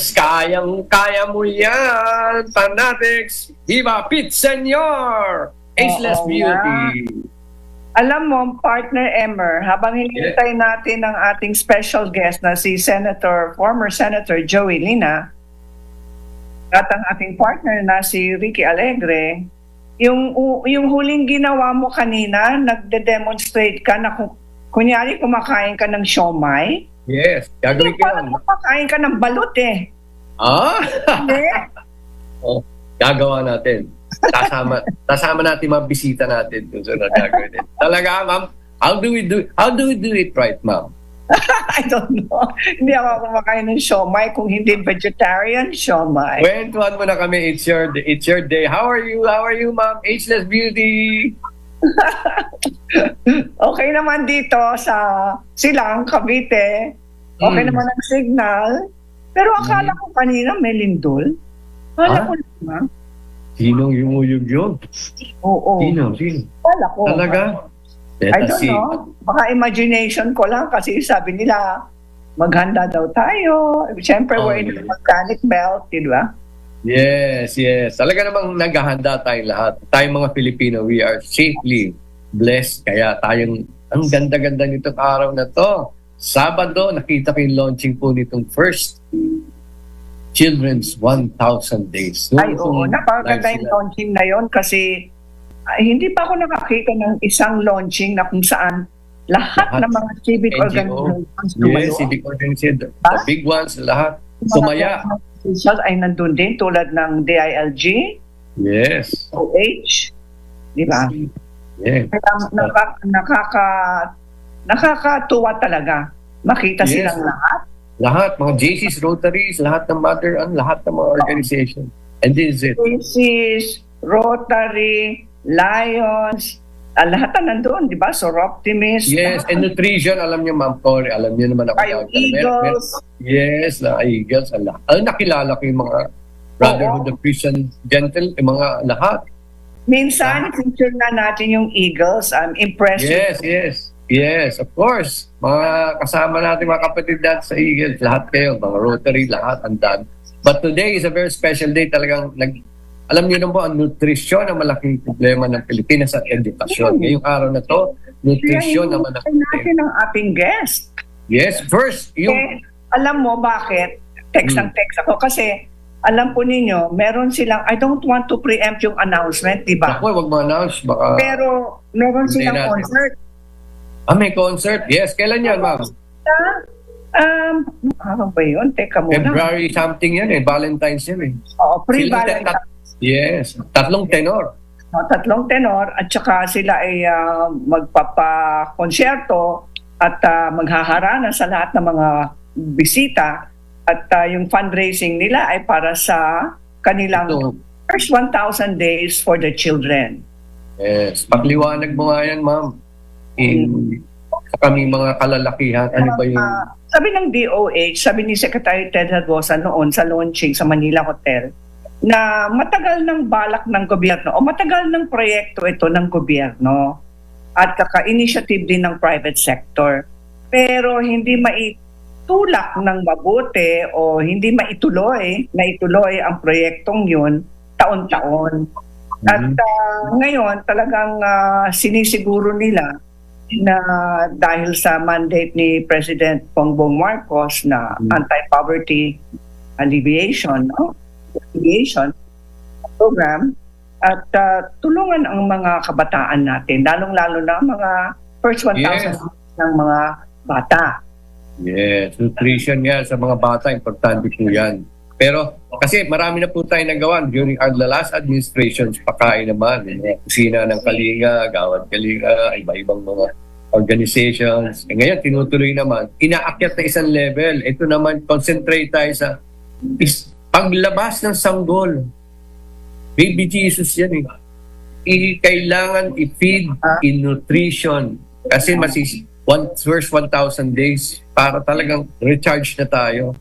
Yes! Kayang kaya mo yan! Fanatics! Viva Pete Senor! Ageless Oo Beauty! Alam mo, partner Emmer, habang hinihintay natin ang ating special guest na si Senator, former Senator Joey Lina, at ang ating partner na si Ricky Alegre, yung, yung huling ginawa mo kanina, nagde-demonstrate ka na kung, kunyari kumakain ka ng siomay, Yes! Gagawin ko yun. kumakain ka ng balut eh. Ah? Hindi? oh, gagawa natin. Kasama, kasama natin mga bisita natin kung saan na gagawin din. Talaga, ma'am, how do we do how do we do it right, ma'am? I don't know. Hindi ako kumakain ng siomay kung hindi vegetarian siomay. Kwentuhan mo na kami, it's your, it's your day. How are you? How are you, ma'am? Ageless Beauty! Okay naman dito sa Silang, Cavite. Okay Mm. naman ang signal. Pero akala ko kanina may lindol. Akala Ah? ko naman. Sinong yumuyog yun? Oo. Sino? Sino? Akala ko. Talaga? I Let us don't see. know. Baka imagination ko lang kasi sabi nila maghanda daw tayo. Siyempre, Oh, we're in yes. the volcanic belt, di ba? Yes, yes. Talaga namang naghahanda tayong lahat. Tayong mga Pilipino, we are safely blessed. Kaya tayong, ang ganda-ganda nitong araw na to. Sabado, nakita ko yung launching po nitong first Children's 1,000 Days. Ay, oo. Napakaganda yung launching na yon kasi ay, hindi pa ako nakakita ng isang launching na kung saan lahat, Lahat. ng mga civic NGO. organizations Yes, tumayo. civic organization. The big ones, lahat. Mga Sumaya. government officials ay nandun din tulad ng DILG, Yes. OH, di ba? Yeah. Kaya naka- nakaka, nakakatuwa talaga. Makita Yes. silang lahat. Lahat, mga JC's, Rotaries, lahat ng mother, and lahat ng mga organization. And this is it. Macy's, Rotary, Lions, ah, lahat na nandun, di ba? So, Optimist. Yes, and nutrition, alam niyo, Ma'am Cory, alam niyo naman ako. Mer- Eagles. Yes, na Eagles, ang lahat. Ay, nakilala ko yung mga Brotherhood of Christian Gentle, yung mga lahat. Minsan, feature na natin yung Eagles. I'm impressed Yes, yes. Yes, of course. Mga kasama natin, mga kapatid natin sa Eagles, lahat kayo, mga Rotary, lahat, ang dami. But today is a very special day. Talagang, nag, alam niyo naman po, ang nutrisyon ang malaking problema ng Pilipinas at edukasyon. Mm. Ngayong araw na to, nutrisyon ang malaking natin ang ating guest. Yes, first, yung... Eh, alam mo bakit? Text Hmm. ang text ako. Kasi, alam po ninyo, meron silang, I don't want to preempt yung announcement, di ba? Ako, wag mo announce. Baka... Pero, meron silang natin. concert. ah, may concert? Yes, kailan yan, ma'am? Um, ano ba yun? Teka muna. February something yan eh. Valentine's yan eh. Oo, Sila pre-Valentine. tat- Yes, tatlong tenor. No, tatlong tenor at saka sila ay ah, magpapa-konsyerto at ah, maghaharana sa lahat ng mga bisita at ah, yung fundraising nila ay para sa kanilang Ito, first 1,000 days for the children. yes. Pakliwanag mo nga yan, ma'am. In, sa kami mga kalalakihan, ano ba yung... Ah, sabi ng DOH, sabi ni Secretary Ted Hagosa noon sa launching sa Manila Hotel, na matagal ng balak ng gobyerno o matagal ng proyekto ito ng gobyerno at kaka-initiative din ng private sector. Pero hindi maitulak ng mabuti o hindi maituloy, maituloy ang proyektong yun taon-taon. At Mhm. ah, ngayon talagang ah, sinisiguro nila na dahil sa mandate ni President Bongbong Marcos na Mm. anti-poverty alleviation, no? Alleviation program at ah, tulungan ang mga kabataan natin, lalong-lalo na mga first 1,000 Yes. ng mga bata. Yes, nutrition yan sa mga bata, importante po yan. Pero kasi marami na po tayo nagawa during our the last administrations, pakain naman, mga kusina ng Kalinga, Gawad Kalinga, iba-ibang mga organizations. E ngayon, tinutuloy naman, inaakyat na isang level. Ito naman, concentrate tayo sa paglabas ng sanggol. Baby Jesus yan eh. I, kailangan i-feed in nutrition. Kasi masis, one, first 1,000 days para talagang recharge na tayo.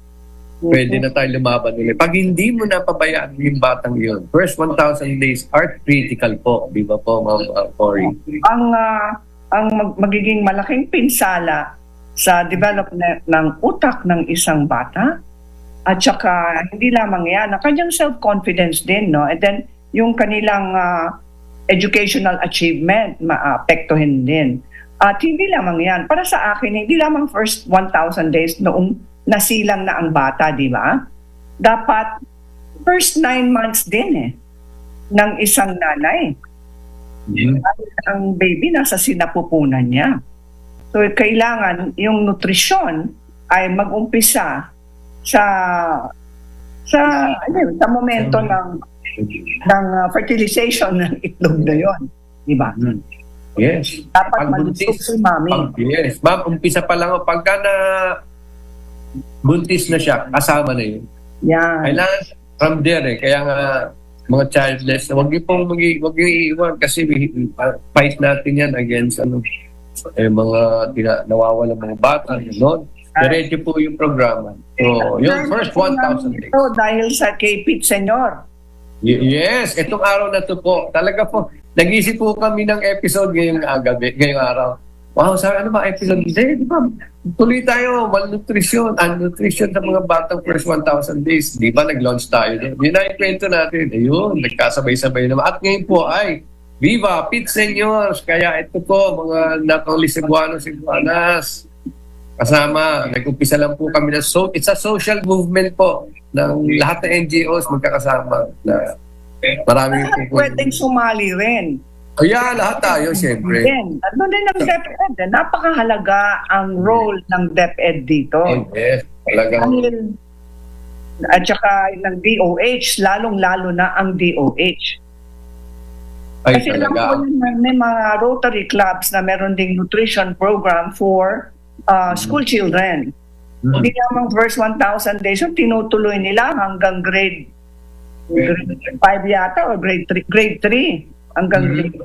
Pwede na tayo lumaban ulit. Pag hindi mo napabayaan yung batang yun, first 1,000 days are critical po. Di ba po, Ma'am uh, Cory? Ang ah, ang mag- magiging malaking pinsala sa development ng utak ng isang bata At saka, hindi lamang yan, ang kanyang self-confidence din, no? And then, yung kanilang ah, educational achievement, maapektuhin din. At hindi lamang yan. Para sa akin, hindi lamang first 1,000 days noong nasilang na ang bata, di ba? Dapat first nine months din eh ng isang nanay. Dahil ang baby nasa sinapupunan niya. So kailangan yung nutrisyon ay mag-umpisa sa sa ano sa momento ng ng uh, fertilization ng itlog na yon, di ba? Yes. Dapat malusog si mami. Pag, yes. Ma'am, umpisa pa lang. Pagka na buntis na siya, kasama na yun. Yan. Kailangan from there eh. Kaya nga, mga childless, huwag niyo pong mag wag niyo iiwan kasi fight natin yan against ano, eh, mga tina, nawawala mga bata, gano'n. Diretso po yung programa. So, yung first 1,000 days. Ito dahil sa Pete Senyor. Y- yes, itong araw na to po, talaga po, nag-isip po kami ng episode ngayong ah, gabi, ngayong araw. Wow, sa ano ba episode? Hindi, di ba? Tuloy tayo, malnutrition, nutrition sa mga batang first 1,000 days. Di ba, nag-launch tayo. Yun na yung kwento natin. Ayun, nagkasabay-sabay naman. At ngayon po ay, Viva, Pit Seniors! Kaya ito po, mga not only Cebuanos, Cebuanas, kasama, nag-umpisa lang po kami na, so, it's a social movement po ng lahat ng NGOs magkakasama na marami po. pwedeng sumali rin. Oh, yeah, lahat tayo, syempre. Then, ano din ang DepEd? eh. Napakahalaga ang role ng DepEd dito. Yes, Dahil, at saka ng DOH, lalong-lalo na ang DOH. ay Kasi talaga. yun, may, may mga Rotary clubs na meron ding nutrition program for uh, school children. Mm. Hindi lamang first 1,000 days, yung tinutuloy nila hanggang grade, grade 5 yata or grade 3, grade 3 hanggang Mhm. grade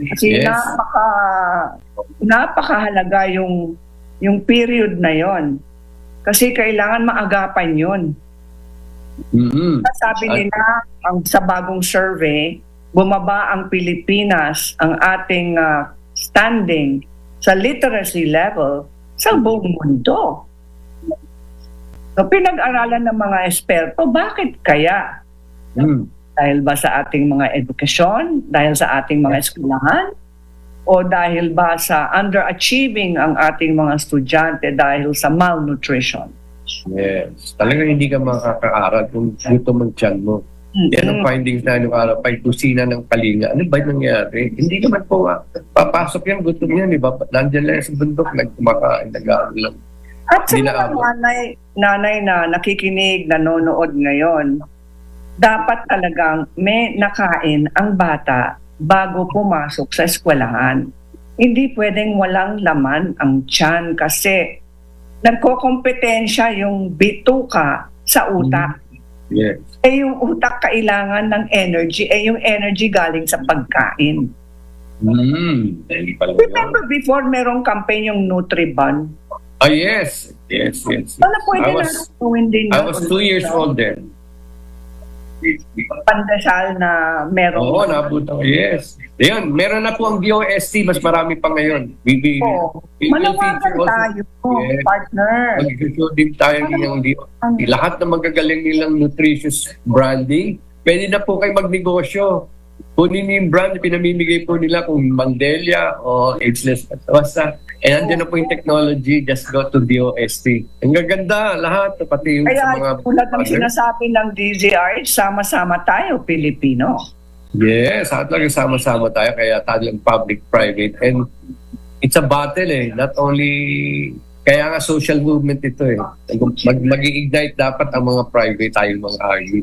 Kasi Yes. napaka napakahalaga yung yung period na yon. Kasi kailangan maagapan yon. Mhm. Sabi nila ang sa bagong survey, bumaba ang Pilipinas ang ating ah, standing sa literacy level sa buong mundo. So, pinag-aralan ng mga eksperto, bakit kaya? Mm. Dahil ba sa ating mga edukasyon? Dahil sa ating mga eskwelahan? O dahil ba sa underachieving ang ating mga estudyante dahil sa malnutrition? Yes. Talagang hindi ka makakaaral kung gutom ang tiyan mo. Yan ang findings na nung araw pa, kusina ng kalinga. Ano ba yung nangyari? Hindi naman po, ah, papasok yan, gutom yan, di ba? Nandiyan lang sa bundok, nagkumakain, nag-aaral lang. At sa mga nanay, nanay na nakikinig, nanonood ngayon, dapat talagang may nakain ang bata bago pumasok sa eskwelahan. Hindi pwedeng walang laman ang tiyan kasi nagkokompetensya yung bituka sa utak. Yes. Eh yung utak kailangan ng energy, eh yung energy galing sa pagkain. Mm. Yun. Remember before merong campaign yung Nutriban? Ah, yes. Yes, yes. Wala pwede I na was, gawin din I was two years old then. pandasal na meron. Oo, nabuto. Yes. Ayun, meron na po ang DOST, mas marami pa ngayon. We will Manawagan feature also- tayo, Yes. partner. Mag-show din tayo ng DOST. Lahat ng magagaling nilang nutritious branding, pwede na po kayo magnegosyo. Kunin niyo yung brand, pinamimigay po nila kung Mandelia o Ageless. Basta, eh, nandiyan na po yung technology, just go to DOST. Ang gaganda, lahat, pati yung sa mga... Kaya tulad ng sinasabi ng DZRH, sama-sama tayo, Pilipino. Yes, at lang sama-sama tayo kaya talagang public-private and it's a battle eh. Not only kaya nga social movement ito eh. Mag, mag-ignite dapat ang mga private tayo mga RU.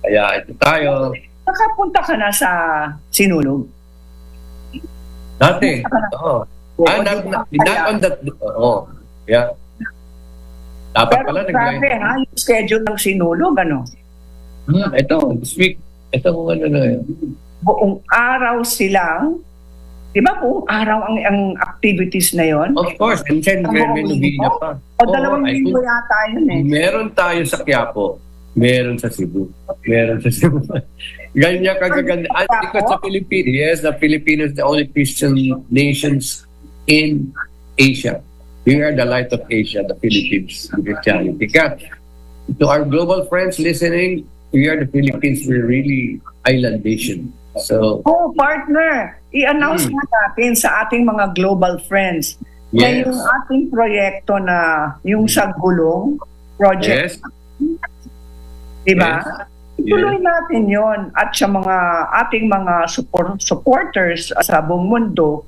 Kaya ito tayo. Nakapunta ka na sa Sinulog. Dati. Oo. Ah, not, not, not on that. Oo. Yeah. Dapat Pero pala grabe nag ha, yung schedule ng Sinulog, ano? Hmm, ito, this week. Ito kung ano na yun. Buong araw silang, di ba buong araw ang, ang activities na yon? Of course, and then may may? Novena pa. O dalawang Oo, I linggo yata yun eh. Meron tayo sa Quiapo. Meron sa Cebu. Meron sa Cebu. Ganyan kagaganda. At because sa Philippines, yes, the Philippines is the only Christian nations in Asia. We are the light of Asia, the Philippines, in Christianity. Kaya to our global friends listening, we are the Philippines. We're really island nation. So, Oh, partner, i-announce Hmm. nga natin sa ating mga global friends na yes. yung ating proyekto na yung sa gulong project, Yes. di ba? Yes. Tuloy natin yon at sa mga ating mga support, supporters sa buong mundo,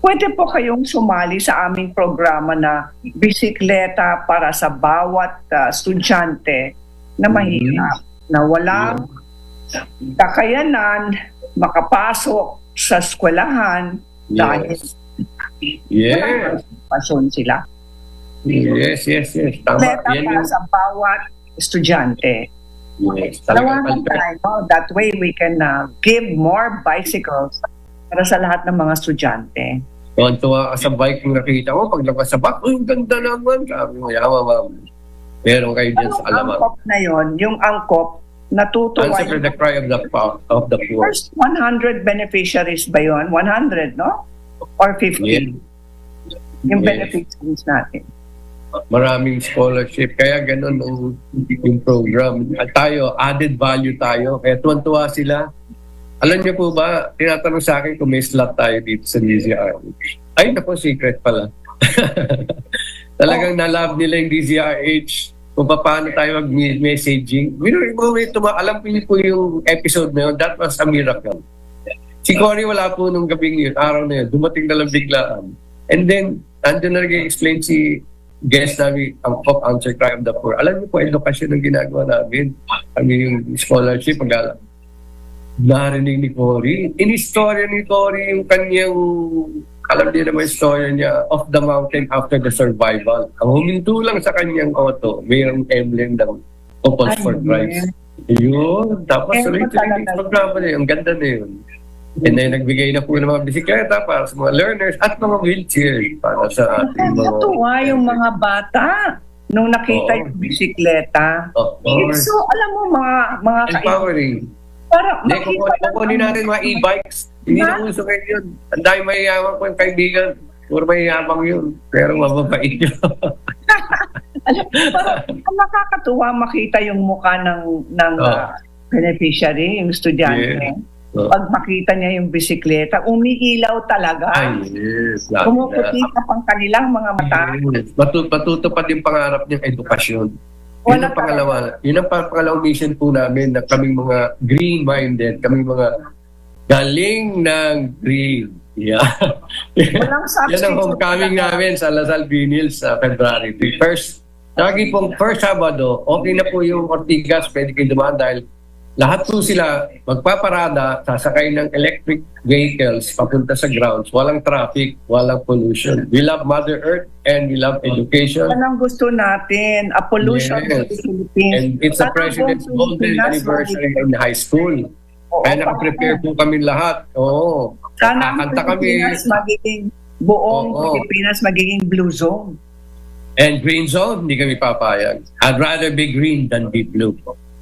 pwede po kayong sumali sa aming programa na bisikleta para sa bawat ah, estudyante na mahirap, na walang kakayanan makapasok sa eskwelahan dahil Yes. pasyon sila. Yes, yes, yes. Tama. Bisikleta Yan para yung, sa bawat estudyante. yes. Tawagan tayo. That way we can uh, give more bicycles para sa lahat ng mga estudyante. Tuwan-tuwa ka sa bike yung nakita mo, pag labas sa back, "Uy, ang ganda naman. Sabi mo, yaman, ma'am. Meron kayo dyan sa Yung alaman. angkop na yon, yung angkop, natutuwa Answer the cry of the, of the poor. first 100 beneficiaries ba yon? 100, no? Or 50? Yes. Yung Yes. beneficiaries natin. Maraming scholarship. Kaya ganun ang yung program. At tayo, added value tayo. Kaya tuwan-tuwa sila. Alam niyo po ba, tinatanong sa akin kung may slot tayo dito sa DZRH. Ay, naku, secret pala. Talagang na-love nila yung DZRH kung paano tayo mag-messaging. Tuma- alam ko niyo po yung episode na yun. That was a miracle. Si Cory wala po nung gabing yun, araw na yun. Dumating na lang biglaan. And then, andun na nag-explain si guest namin, ang Pop Answer Cry of the Poor. Alam niyo po, edukasyon ang ginagawa namin. Kami yung scholarship, pag narinig ni Cory. In-istorya ni Cory yung kanyang, alam niyo naman yung story niya, of the mountain after the survival. Ang huminto lang sa kanyang auto, mayroong emblem ng Couples for Ay, Christ. Yun. Tapos Eh, yung talaga. programa yun. Ang ganda na yun. And then nagbigay na po ng mga bisikleta para sa mga learners at mga wheelchair para sa ating mga... Natuwa yung mga bata nung nakita Oo. yung bisikleta. Of It's course. so, alam mo, mga, mga Empowering. para Hindi, makita kukunin, natin mga e-bikes. Hindi na uso kayo yun. Ang dami mayayaman ko yung kaibigan. Puro mayayabang yun. Pero mababait yun. Alam, ang nakakatuwa makita yung mukha ng ng Oh. ah, beneficiary, yung estudyante. Yeah. Oh. Pag makita niya yung bisikleta, umiilaw talaga. Ay, yes. lalo na. Kumuputi ka pang kanilang mga mata. Yes. Matu- matutupad yung pangarap niyang edukasyon. Yun Wala ang pangalawa. Yun ang pang- pangalawang mission po namin na kaming mga green-minded, kaming mga galing ng green. Yeah. Walang Yan ang homecoming namin sa Lasal Vinil sa February. First, lagi pong first Sabado, okay na po yung Ortigas, pwede kayo dumaan dahil lahat po sila magpaparada, sasakay ng electric vehicles papunta sa grounds. Walang traffic, walang pollution. We love Mother Earth and we love education. Yan ang gusto natin. A pollution Yes. the Philippines. And it's Sana President's golden anniversary in high school. Oo, Kaya nakaprepare po kami lahat. Oo. Sana ang Kakanta kami. Pilipinas magiging buong Oo. Pilipinas magiging blue zone. And green zone, hindi kami papayag. I'd rather be green than be blue.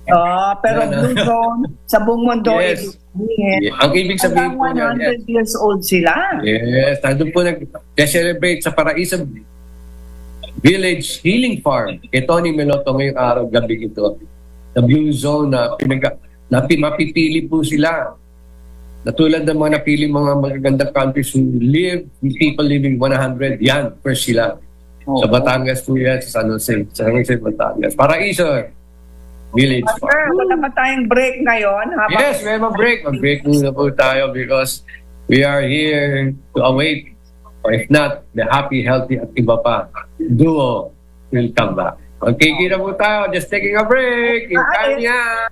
Ah, pero Yan, ah. blue zone sa buong mundo Yes. ibig sabihin, Yeah. Ang ibig sabihin po hanggang niyan, yes. 100 years old sila. Yes, nandun po nag-celebrate sa Paraiso Village Healing Farm. Kay Tony Meloto ngayong araw, gabi ito. The Blue Zone na, pinag na pi- mapipili po sila. Natulad ng mga napili mga magagandang countries who live, people living 100, yan, first sila. Sa Batangas po yan, sa San Jose. Sa San Jose, Batangas. Paraiso Village Sir, Farm. wala ba tayong break ngayon? Habang Yes, we have a break. Mag-break muna po tayo because we are here to await or if not, the happy, healthy at iba pa duo will come back. Okay, kita po tayo. Just taking a break. In time yan.